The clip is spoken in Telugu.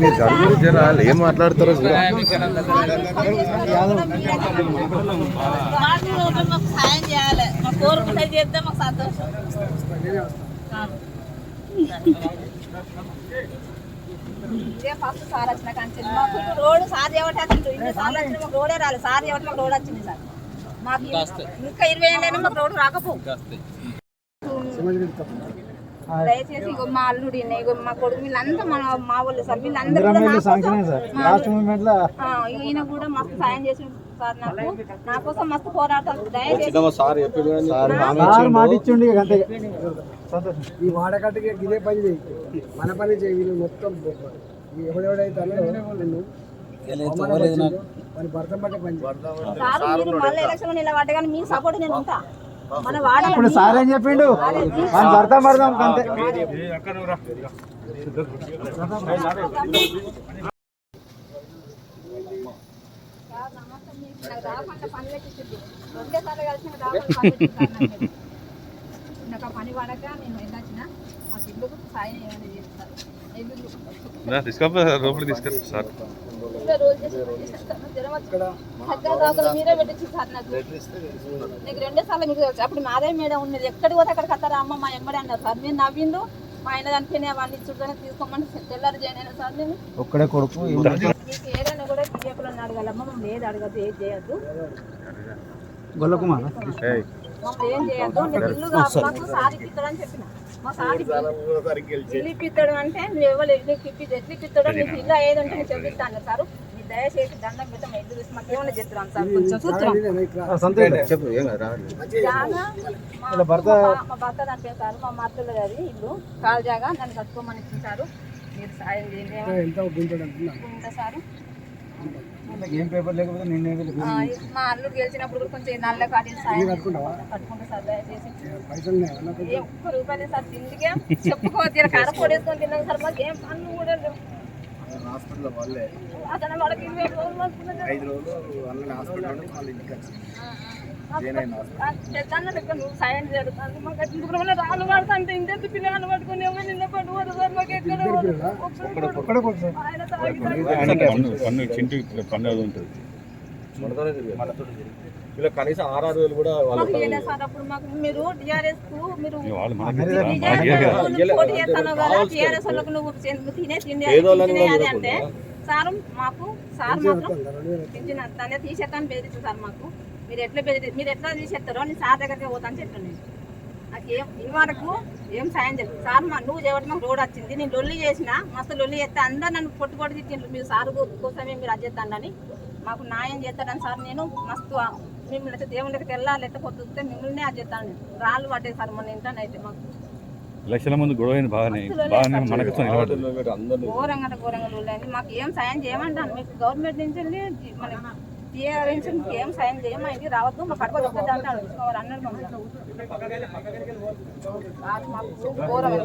మీరు జనాలు ఏం మాట్లాడతారో సాయం చేయాలి మా కోరుకుంటే చేస్తే మాకు సంతోషం ఇదే ఫస్ట్ సార్ వచ్చిన కానీ మాకు ఇప్పుడు రోడ్ సార్ చేయబట్టి వచ్చింది ఇన్ని సార్లు వచ్చిన మాకు రోడే రాలేదు సార్ చేయబట్టి మాకు రోడ్ వచ్చింది సార్ మాకు ఇంకా ఇరవై ఏళ్ళైనా మాకు రోడ్ రాకపో దయచేసి ఇగో మా అల్లుడు ఈయన, ఇగో మా కొడుకు వీళ్ళంతా మన మా వాళ్ళు సార్ వీళ్ళందరూ కూడా నా కోసం- ఈయన కూడా మస్తు సాయం చేసి సార్ నాకు. నా కోసం మస్తు పోరాటాలు. దయచేసి సార్ చెప్పాడు కానీ సార్ మాట ఇచ్చిండి ఇక అంతే. సంతోషం. ఈ వాడకట్టుకి ఇదే పని చేయి మన పని చేయి వీళ్ళు మొత్తం ఈ ఎవడెవడైతే అన్నాడో నిన్ను అవమానపరిచిందో వాని భర్త పట్టే పని చేయి. సార్ మీరు మళ్ళీ ఎలక్షన్ నిలబడ్డ కానీ మీ సపోర్ట్ నేను ఉంటా. ఇప్పుడు సార్ ఏం చెప్పిండు? మన భర్త పడదాం అంతే. నాకు రాకుండా పని పెట్టించింది రెండే సార్లు కలిసి నాకు ఆ పని పడక నేను వెళ్ళొచ్చిన ఇల్లు సాయం ఏమైనా చేస్తారు. సార్. నాకు. నీకు రెండే సార్లు మీకు తెలుసు. అప్పుడు మాదే మేడం ఉన్నది. ఎక్కడికి పోతే అక్కడికి వస్తారా. అమ్మ మా ఎమ్మడే అన్నారు సార్. మీరు నవ్విండు మా ఆయన చనిపోయిన అవన్నీ ఇచ్చుడుగానే తీసుకోమని తెల్లారు చేయను అయినా సార్ నేను. ఒక్కడే కొడుకు మీకు ఏదైనా కూడా బీజేపీలో అడగాలమ్మ మమ్మల్ని ఏది అడగద్దు ఏది చేయొద్దు. గొల్లకుమార్ మమ్మల్ని ఏం చేయొద్దు. ఇల్లు మాకు సార్. ఇప్పిస్తాడని చెప్పిన. మా సార్ ఇల్లు ఇప్పిస్తాడు అంటే నువ్వు ఎవరు నీకు ఇప్పి ఎట్లు ఇప్పిస్తాడో నీకు ఇల్లు ఏది ఉంటే నేను చెప్పిస్తాను సార్. మీరు దయచేసి దండం పెట్టి మా ఇల్లు చూసి మాకు ఏమైనా చెప్తున్నాను సార్? కొంచెం చూస్తున్నాం. మా భర్త- మా బా- మా భర్త చనిపోయారు మా మాతృలు గారి ఇల్లు. కాలు జాగా నన్ను కట్టుకోమని ఇచ్చింటారు మీరు సాయం చేయండి. సారు. ఏం పేపర్ లేకపోతే నిన్నే మా అల్లుడు గెలిచినప్పుడు కూడా కొంచెం నల్ల సాయం కట్టుకుంటావా కట్టుకుంటా సార్ దయచేసి పైసలు ఉన్నాయా? నాకు ఏ ఒక్క రూపాయలు సార్ తిండికే చెప్పుకోవచ్చు కార పొడేసుకొని తిన్నాం సార్ మాకు ఏం పనులు కూడా లేవు హాస్పిటల్ వాళ్ళే. అతను వాళ్ళకి ఇరవై రోజులు వస్తున్నది. ఐదు రోజులు వాళ్ళని హాస్పిటల్ ఉంటే వాళ్ళ ఇంటికి వచ్చి పెద్దన్న లెక్క నువ్వు సాయం జరుగుతుంది మాకు అట్లా ఇప్పుడు మన రాళ్ళు పడుతుంటే ఇంత పిల్లలు పట్టుకొని ఎవరు నిన్న పట్టుకోరు సార్ మాకు ఎక్కడ ఒక్కడు ఒక్కడే కొడుకు సార్ ఆయన తాగి పన్ను పన్ను చింటి పన్ను అది ఉంటుంది. ఇలా కనీసం ఆరారు వేలు కూడా మీరు టీఆర్ఎస్కు మీరు చేస్తాను టీఆర్ఎస్ వాళ్ళకు నువ్వు తినే తిండి అంటే సార్ మాకు సార్ మాత్రం పింఛన్ తనే తీసేస్తాను బెదిరించు సార్ మాకు. మీరు ఎట్లా బెదిరి మీరు ఎట్లా తీసేస్తారో నేను సార్ దగ్గరికి పోతాను చెప్పాను నేను. నాకు ఏం ఈ వరకు ఏం సాయం చేయలేదు సార్ మా నువ్వు చేయబట్టి మాకు రోడ్ వచ్చింది నేను లొల్లి చేసిన మస్తు లొల్లి చేస్తే అందరు నన్ను పొట్టు పొట్టు తిట్టిండ్రు. మీరు సార్ కోసమే మీరు అది చేస్తానని మాకు న్యాయం చేస్తారని సార్ నేను మస్తు మిమ్మల్ని అయితే దేవుని దగ్గరికి వెళ్ళాలి అయితే పొద్దుతే మిమ్మల్ని అది చేస్తాను. రాళ్ళు పడ్డాయి సార్ మన ఇంట్లో అయితే మాకు. ఎలక్షన్ల ముందు గొడవ అయింది బాగానే బాగానే మనకు ఘోరంగా అంటే ఘోరంగా లొల్లి మాకు ఏం సాయం చేయమంటాను మీకు గవర్నమెంట్ నుంచి వెళ్ళి మన టీఆర్ఎస్ నుంచి ఏం సాయం చేయమా ఇంటికి రావద్దు మా కడప దొక్కద్దు అంటాడు మమ్మల్ని మాకు ఘోరంగా